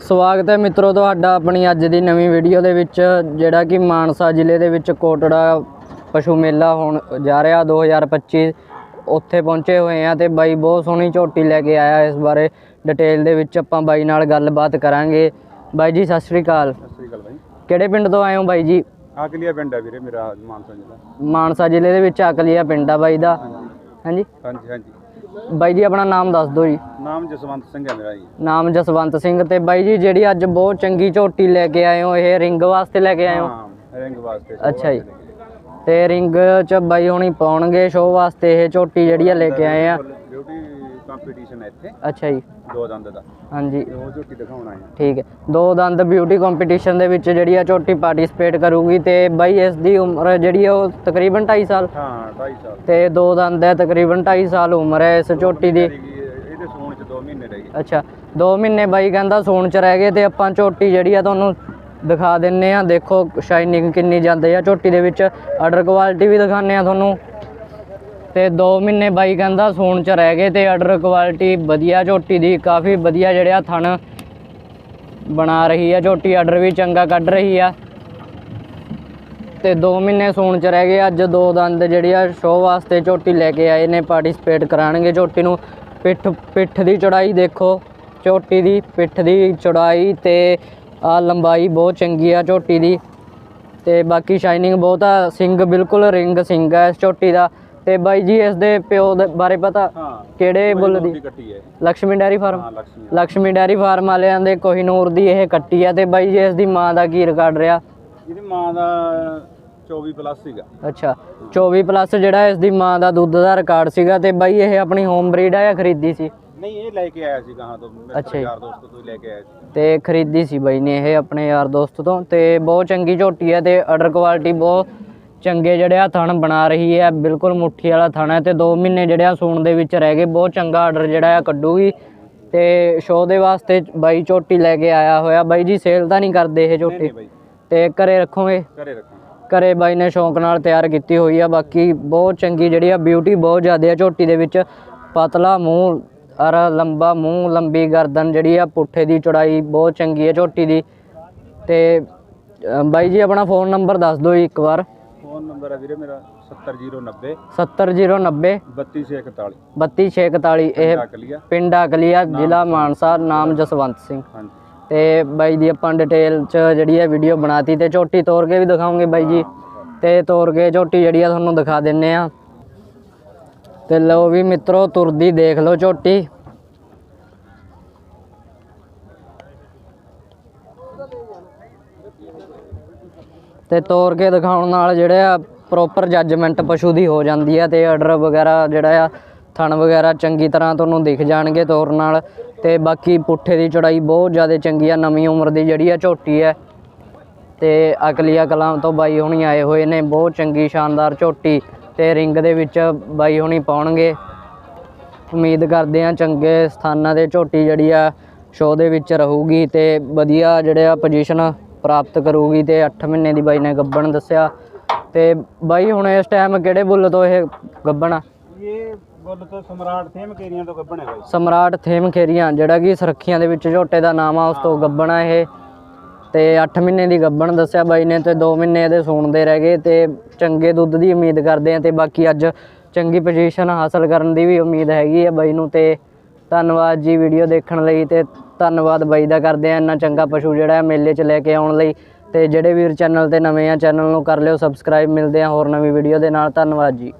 ਸਵਾਗਤ ਹੈ ਮਿੱਤਰੋ ਤੁਹਾਡਾ ਆਪਣੀ ਅੱਜ ਦੀ ਨਵੀਂ ਵੀਡੀਓ ਦੇ ਵਿੱਚ ਜਿਹੜਾ ਕਿ ਮਾਨਸਾ ਜ਼ਿਲ੍ਹੇ ਦੇ ਵਿੱਚ ਕੋਟੜਾ ਪਸ਼ੂ ਮੇਲਾ ਹੋਣ ਜਾ ਰਿਹਾ 2025 ਉੱਥੇ ਪਹੁੰਚੇ ਹੋਏ ਆ ਤੇ ਬਾਈ ਬਹੁਤ ਸੋਹਣੀ ਝੋਟੀ ਲੈ ਕੇ ਆਇਆ ਇਸ ਬਾਰੇ ਡਿਟੇਲ ਦੇ ਵਿੱਚ ਆਪਾਂ ਬਾਈ ਨਾਲ ਗੱਲਬਾਤ ਕਰਾਂਗੇ। ਬਾਈ ਜੀ ਸਤਿ ਸ੍ਰੀ ਅਕਾਲ। ਸਤਿ ਸ੍ਰੀ ਅਕਾਲ ਬਾਈ। ਕਿਹੜੇ ਪਿੰਡ ਤੋਂ ਆਏ ਹੋ ਬਾਈ ਜੀ? ਆਕਲੀਆ ਪਿੰਡ ਹੈ ਵੀਰੇ ਮੇਰਾ ਮਾਨਸਾ ਜ਼ਿਲ੍ਹਾ। ਮਾਨਸਾ ਜ਼ਿਲ੍ਹੇ ਦੇ ਵਿੱਚ ਅਕਲੀਆ ਪਿੰਡ ਆ ਬਾਈ ਦਾ। ਹਾਂਜੀ। ਹਾਂਜੀ ਹਾਂਜੀ। ਬਾਈ ਜੀ ਆਪਣਾ ਨਾਮ ਦੱਸ ਦਿਓ ਜੀ। ਨਾਮ ਜਸਵੰਤ ਸਿੰਘ ਹੈ ਮੇਰਾ ਜੀ। ਨਾਮ ਜਸਵੰਤ ਸਿੰਘ ਤੇ ਬਾਈ ਜੀ ਜਿਹੜੀ ਅੱਜ ਬਹੁਤ ਚੰਗੀ ਝੋਟੀ ਲੈ ਕੇ ਆਏ ਹੋ ਇਹ ਰਿੰਗ ਵਾਸਤੇ ਲੈ ਕੇ ਆਏ ਹੋ? ਹਾਂ ਰਿੰਗ ਵਾਸਤੇ ਅੱਛਾ ਜੀ। ਤੇ ਰਿੰਗ ਚ ਬਾਈ ਹੁਣੀ ਪਾਉਣਗੇ ਸ਼ੋਅ ਵਾਸਤੇ ਇਹ ਝੋਟੀ ਜਿਹੜੀ ਆ ਲੈ ਕੇ ਆਏ ਆ? ਬਿਊਟੀ ਕੰਪੀਟੀਸ਼ਨ ਹੈ ਇੱਥੇ। ਅੱਛਾ ਜੀ। ਦੋ ਦੰਦ ਦਾ। ਹਾਂਜੀ। ਉਹ ਝੋਟੀ ਦਿਖਾਉਣ ਹਾਂ ਠੀਕ ਹੈ। ਦੋ ਦੰਦ ਬਿਊਟੀ ਕੰਪੀਟੀਸ਼ਨ ਦੇ ਵਿੱਚ ਜਿਹੜੀ ਆ ਝੋਟੀ ਪਾਰਟਿਸਿਪੇਟ ਕਰੂਗੀ ਤੇ ਬਾਈ ਇਸ ਦੀ ਉਮਰ ਜਿਹੜੀ ਆ ਉਹ ਤਕਰੀਬਨ 2.5 ਸਾਲ? ਹਾਂ 2.5 ਸਾਲ। ਤੇ ਦੋ ਦੰਦ ਹੈ ਤਕਰੀਬਨ 2.5 ਸਾਲ ਉਮਰ ਹੈ ਇਸ ਝੋਟੀ ਦੀ ਹੈਗੀ ਹੈ, ਇਹਦੇ ਸੂਣ ਚ 2 ਮਹੀਨੇ ਰਹਿ ਗਏ ਅੱਛਾ 2 ਮਹੀਨੇ ਬਾਈ ਕਹਿੰਦਾ ਸੂਣ ਚ ਰਹਿ ਗਏ ਤੇ ਆਪਾਂ ਝੋਟੀ ਜਿਹੜੀ ਆ ਤੁਹਾਨੂੰ ਦਿਖਾ ਦਿੰਨੇ ਆ। ਦੇਖੋ ਸ਼ਾਈਨਿੰਗ ਕਿੰਨੀ ਜਾਂਦੀ ਆ। ਝੋਟੀ ਦੇ ਵਿੱਚ ਆਰਡਰ ਕੁਆਲਿਟੀ ਵੀ ਦਿਖਾਣੇ ਆ ਤੁਹਾਨੂੰ। ਤੇ 2 ਮਹੀਨੇ ਬਾਈ ਕਹਿੰਦਾ ਸੂਣ ਚ ਰਹਿ ਗਏ ਤੇ ਆਰਡਰ ਕੁਆਲਿਟੀ ਵਧੀਆ ਝੋਟੀ ਦੀ, ਕਾਫੀ ਵਧੀਆ ਜਿਹੜਿਆ ਥਣ ਬਣਾ ਰਹੀ ਆ ਝੋਟੀ। ਆਰਡਰ ਵੀ ਚੰਗਾ ਕੱਢ ਰਹੀ ਆ। ਤੇ 2 ਮਹੀਨੇ ਸੂਣ ਚ ਰਹਿ ਗਏ। ਅੱਜ ਦੋ ਦੰਦ ਜਿਹੜੀ ਆ ਸ਼ੋਅ ਵਾਸਤੇ ਝੋਟੀ ਲੈ ਕੇ ਆਏ ਨੇ ਪਾਰਟਿਸਿਪੇਟ ਕਰਾਣਗੇ ਝੋਟੀ ਨੂੰ। ਪਿੱਠ ਪਿੱਠ ਦੀ ਚੌੜਾਈ ਦੇਖੋ। ਝੋਟੀ ਦੀ ਪਿੱਠ ਦੀ ਚੌੜਾਈ ਤੇ ਆ ਲੰਬਾਈ ਬਹੁਤ ਚੰਗੀ ਆ ਝੋਟੀ ਦੀ। ਤੇ ਬਾਕੀ ਸ਼ਾਈਨਿੰਗ ਬਹੁਤ ਆ ਸਿੰਗ ਬਿਲਕੁਲ ਰਿੰਗ ਸਿੰਘ ਆ ਇਸ ਝੋਟੀ ਦਾ। ਤੇ ਬਾਈ ਜੀ ਇਸ ਦੇ ਪਿਓ ਦੇ ਬਾਰੇ ਪਤਾ ਕਿਹੜੇ ਬੁੱਲ ਦੀ? Lakshmi dairy farm? Lakshmi dairy farm ਵਾਲਿਆਂ ਦੇ ਕੋਹੀਨੂਰ ਦੀ ਇਹ ਕੱਟੀ ਆ। ਤੇ ਬਾਈ ਜੀ ਇਸ ਦੀ ਮਾਂ ਦਾ ਕੀ ਰਿਕਾਰਡ ਰਿਹਾ? ਇਹਦੀ ਮਾਂ ਦਾ 24 ਪਲੱਸ ਸੀਗਾ। ਅੱਛਾ 24 ਪਲੱਸ ਜਿਹੜਾ ਇਸ ਦੀ ਮਾਂ ਦਾ ਦੁੱਧ ਦਾ ਰਿਕਾਰਡ ਸੀਗਾ ਤੇ ਬਾਈ ਇਹ ਆਪਣੀ ਹੋਮ ਬਰੀਡ ਆ ਜਾਂ ਖਰੀਦੀ ਸੀ? ਨਹੀਂ ਇਹ ਲੈ ਕੇ ਆਇਆ ਸੀ ਗਾਹਾਂ ਤੋਂ ਅੱਛਾ। ਯਾਰ ਦੋਸਤ ਤੋਂ ਹੀ ਲੈ ਕੇ ਆਇਆ ਸੀ ਤੇ ਖਰੀਦੀ ਸੀ ਬਾਈ ਨੇ ਇਹ ਆਪਣੇ ਯਾਰ ਦੋਸਤ ਤੋਂ ਤੇ ਬਹੁਤ ਚੰਗੀ ਝੋਟੀ ਹੈ ਤੇ ਆਰਡਰ ਕੁਆਲਿਟੀ ਬਹੁਤ ਚੰਗੇ ਜਿਹੜੇ ਆ ਥਣ ਬਣਾ ਰਹੀ ਹੈ ਬਿਲਕੁਲ ਮੁੱਠੀ ਵਾਲਾ ਥਣ ਹੈ ਤੇ 2 ਮਹੀਨੇ ਜਿਹੜੇ ਆ ਸੂਣ ਦੇ ਵਿੱਚ ਰਹਿ ਗਏ ਬਹੁਤ ਚੰਗਾ ਆਰਡਰ ਜਿਹੜਾ ਆ ਕੱਢੂਗੀ ਤੇ ਸ਼ੋਅ ਦੇ ਵਾਸਤੇ ਬਾਈ ਝੋਟੀ ਲੈ ਕੇ ਆਇਆ ਹੋਇਆ ਬਾਈ ਜੀ ਸੇਲ ਤਾਂ ਨਹੀਂ ਕਰਦੇ ਇਹ ਝੋਟੀ। ਤੇ ਘਰੇ ਰੱਖੋਗੇ? ਘਰੇ ਰੱਖਾਂਗੇ। ਘਰੇ ਬਾਈ ਨੇ ਸ਼ੌਂਕ ਨਾਲ ਤਿਆਰ ਕੀਤੀ ਹੋਈ ਆ ਬਾਕੀ ਬਹੁਤ ਚੰਗੀ ਜਿਹੜੀ ਆ ਬਿਊਟੀ ਬਹੁਤ ਜ਼ਿਆਦਾ ਆ ਝੋਟੀ ਦੇ ਵਿੱਚ। ਪਤਲਾ ਮੂੰਹ ਅਰ ਲੰਬਾ ਮੂੰਹ ਲੰਬੀ ਗਰਦਨ ਜਿਹੜੀ ਆ ਪੁੱਠੇ ਦੀ ਚੌੜਾਈ ਬਹੁਤ ਚੰਗੀ ਹੈ ਝੋਟੀ ਦੀ। ਤੇ ਬਾਈ ਜੀ ਆਪਣਾ ਫੋਨ ਨੰਬਰ ਦੱਸ ਦਿਓ ਜੀ ਇੱਕ ਵਾਰ। ਫੋਨ ਨੰਬਰ ਹੈ ਵੀਰੇ ਮੇਰਾ 70090 70090 3241 32641 ਇਹ ਪਿੰਡ ਅਕਲੀਆ ਜ਼ਿਲ੍ਹਾ ਮਾਨਸਾ ਨਾਮ ਜਸਵੰਤ ਸਿੰਘ। ਹਾਂਜੀ। ਤੇ ਬਾਈ ਦੀ ਆਪਾਂ ਡਿਟੇਲ ਚ ਜਿਹੜੀ ਹੈ ਵੀਡੀਓ ਬਣਾਤੀ ਤੇ ਝੋਟੀ ਤੋੜ ਕੇ ਵੀ ਦਿਖਾਉਂਗੇ ਬਾਈ ਜੀ। ਤੇ ਤੋੜ ਕੇ ਝੋਟੀ ਜਿਹੜੀ ਆ ਤੁਹਾਨੂੰ ਦਿਖਾ ਦਿੰਨੇ ਆ। ਤੇ ਲਓ ਵੀ ਮਿੱਤਰੋ, ਤੁਰਦੀ ਦੇਖ ਲਓ ਝੋਟੀ। ਤੇ ਤੋੜ ਕੇ ਦਿਖਾਉਣ ਨਾਲ ਜਿਹੜੇ ਆ ਪ੍ਰੋਪਰ ਜੱਜਮੈਂਟ ਪਸ਼ੂ ਦੀ ਹੋ ਜਾਂਦੀ ਆ ਤੇ ਆਰਡਰ ਵਗੈਰਾ ਜਿਹੜਾ ਆ, ਥਣ ਵਗੈਰਾ ਚੰਗੀ ਤਰ੍ਹਾਂ ਤੁਹਾਨੂੰ ਦਿਖ ਜਾਣਗੇ ਤੋਰ ਨਾਲ। ਤੇ ਬਾਕੀ ਪੁੱਠੇ ਦੀ ਚੜਾਈ ਬਹੁਤ ਜ਼ਿਆਦਾ ਚੰਗੀ ਆ, ਨਵੀਂ ਉਮਰ ਦੀ ਜਿਹੜੀ ਆ, ਝੋਟੀ ਹੈ ਤੇ ਅਕਲੀਆ ਕਲਾਮ ਤੋਂ ਬਾਈ ਹੁਣੀ ਆਏ ਹੋਏ ਨੇ, ਬਹੁਤ ਚੰਗੀ ਸ਼ਾਨਦਾਰ ਝੋਟੀ ਤੇ ਰਿੰਗ ਦੇ ਵਿੱਚ ਬਾਈ ਹੁਣੀ ਪਾਉਣਗੇ। ਉਮੀਦ ਕਰਦੇ ਆ ਚੰਗੇ ਸਥਾਨਾਂ ਤੇ ਝੋਟੀ ਜਿਹੜੀ ਆ ਸ਼ੋਅ ਦੇ ਵਿੱਚ ਰਹੂਗੀ ਤੇ ਵਧੀਆ ਜਿਹੜੇ ਆ ਪੋਜੀਸ਼ਨ ਪ੍ਰਾਪਤ ਕਰੂਗੀ ਤੇ 8 ਮਹੀਨੇ ਦੀ ਬਾਈ ਨੇ ਗੱਬਣ ਦੱਸਿਆ। ਤੇ ਬਾਈ ਹੁਣ ਇਸ ਟਾਈਮ ਕਿਹੜੇ ਬੁੱਲ ਤੋਂ ਇਹ ਗੱਬਣ ਆ? ਬੁੱਲ ਤੋਂ ਸਮਰਾਟ ਥੇਮ ਕੇਰੀਆਂ ਤੋਂ ਗੱਬਣ ਹੈ ਬਾਈ ਸਮਰਾਟ ਥੇਮ ਖੇਰੀਆਂ ਜਿਹੜਾ ਕਿ ਸੁਰੱਖੀਆਂ ਦੇ ਵਿੱਚ ਝੋਟੇ ਦਾ ਨਾਮ ਆ ਉਸ ਤੋਂ ਗੱਬਣ ਆ ਇਹ। ਤੇ 8 ਮਹੀਨੇ ਦੀ ਗੱਬਣ ਦੱਸਿਆ ਬਾਈ ਨੇ ਤੇ 2 ਮਹੀਨੇ ਇਹਦੇ ਸੂਣ ਦੇ ਰਹਿ ਗਏ ਤੇ ਚੰਗੇ ਦੁੱਧ ਦੀ ਉਮੀਦ ਕਰਦੇ ਆ ਤੇ ਬਾਕੀ ਅੱਜ ਚੰਗੀ ਪੋਜੀਸ਼ਨ ਹਾਸਲ ਕਰਨ ਦੀ ਵੀ ਉਮੀਦ ਹੈਗੀ ਆ ਬਾਈ ਨੂੰ ਤੇ ਧੰਨਵਾਦ ਜੀ ਵੀਡੀਓ ਦੇਖਣ ਲਈ ਤੇ ਧੰਨਵਾਦ ਬਾਈ ਦਾ ਕਰਦੇ ਆ ਇੰਨਾ ਚੰਗਾ ਪਸ਼ੂ ਜਿਹੜਾ ਹੈ ਮੇਲੇ 'ਚ ਲੈ ਕੇ ਆਉਣ ਲਈ। ਤੇ ਜਿਹੜੇ ਵੀਰ ਚੈਨਲ ਤੇ ਨਵੇਂ ਆ ਚੈਨਲ ਨੂੰ ਕਰ ਲਿਓ ਸਬਸਕ੍ਰਾਈਬ ਮਿਲਦੇ ਆ ਹੋਰ ਨਵੀਂ ਵੀਡੀਓ ਦੇ ਨਾਲ। ਧੰਨਵਾਦ ਜੀ।